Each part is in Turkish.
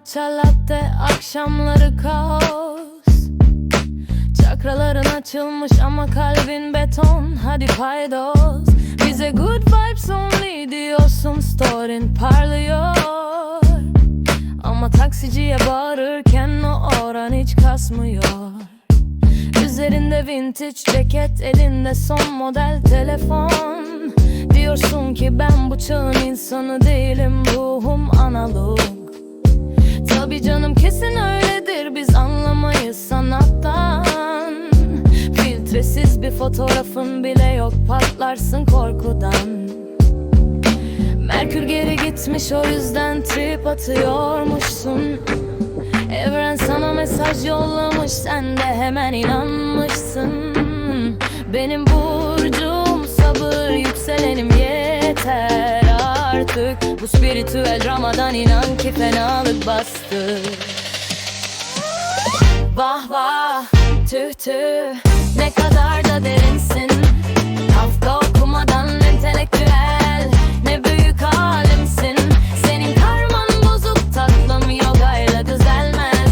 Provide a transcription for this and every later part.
matcha latte akşamları kaos. Çakraların açılmış ama kalbin beton Hadi paydos. Bize good vibes only diyorsun Storin parlıyor. Ama taksiciye bağırırken o oran hiç kasmıyor. Üzerinde vintage ceket elinde son model telefon. Diyorsun ki ben bu çağın insanı değilim analog Canım kesin öyledir. Biz anlamayız sanattan. Filtresiz bir fotoğrafın bile yok patlarsın korkudan. Merkür geri gitmiş o yüzden trip atıyormuşsun. Evren sana mesaj yollamış sen de hemen inanmışsın. Benim burcum Bu spiritüel dramadan inan ki fenalık bastı. Vah vah tüh tüh ne kadar da derinsin. Kafka okumadan entelektüel ne büyük alimsin. Senin karman bozuk tatlım yogayla düzelmez.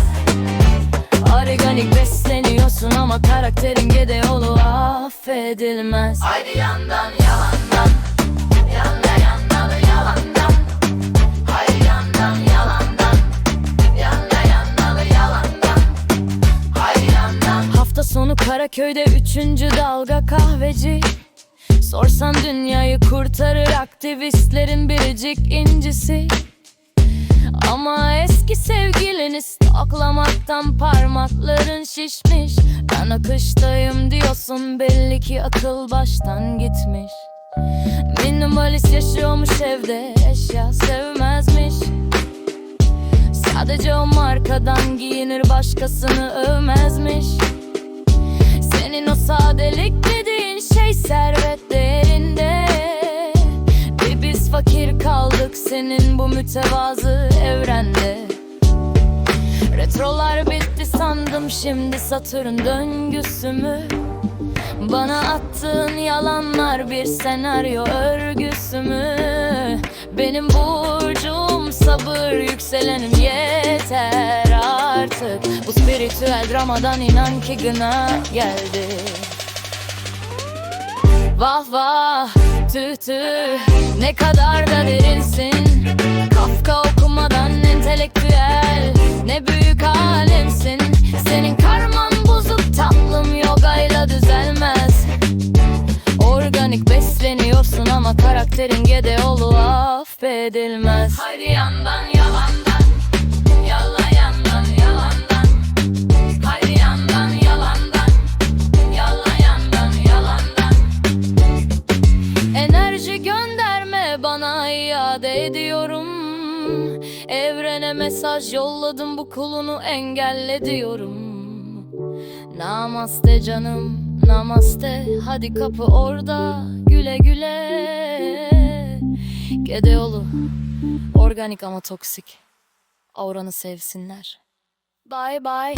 Organik besleniyorsun ama karakterin Gedeoğlu affedilmez. Haydi yandan yalandan sonu Karaköy'de üçüncü dalga kahveci. Sorsan dünyayı kurtarır aktivistlerin biricik incisi. Ama eski sevgilini stoklamaktan parmakların şişmiş. Ben akıştayım diyorsun belli ki akıl baştan gitmiş. Minimalist yaşıyormuş evde eşya sevmezmiş. Sadece o markadan giyinir başkasını övmezmiş Senin o sadelik dediğin şey servet değerinde Bir biz fakir kaldık senin bu mütevazı evrende Retrolar bitti sandım şimdi Satürn döngüsü mü? Bana attığın yalanlar bir senaryo örgüsü mü? Benim burcum sabır yükselenim yeter Bu spiritüel dramadan inan ki gına geldi. Vah vah tüh tüh ne kadar da derinsin. Kafka okumadan entelektüel ne büyük alemsin. Senin karman bozuk tatlım yogayla düzelmez. Organik besleniyorsun ama karakterin Gedeoğlu affedilmez. Haydi yandan iade ediyorum. Evrene mesaj yolladım bu kulunu engelle diyorum. Namaste canım namaste. Hadi kapı orada güle güle. Gedeoğlu organik ama toksik. Auranı sevsinler. Bye bye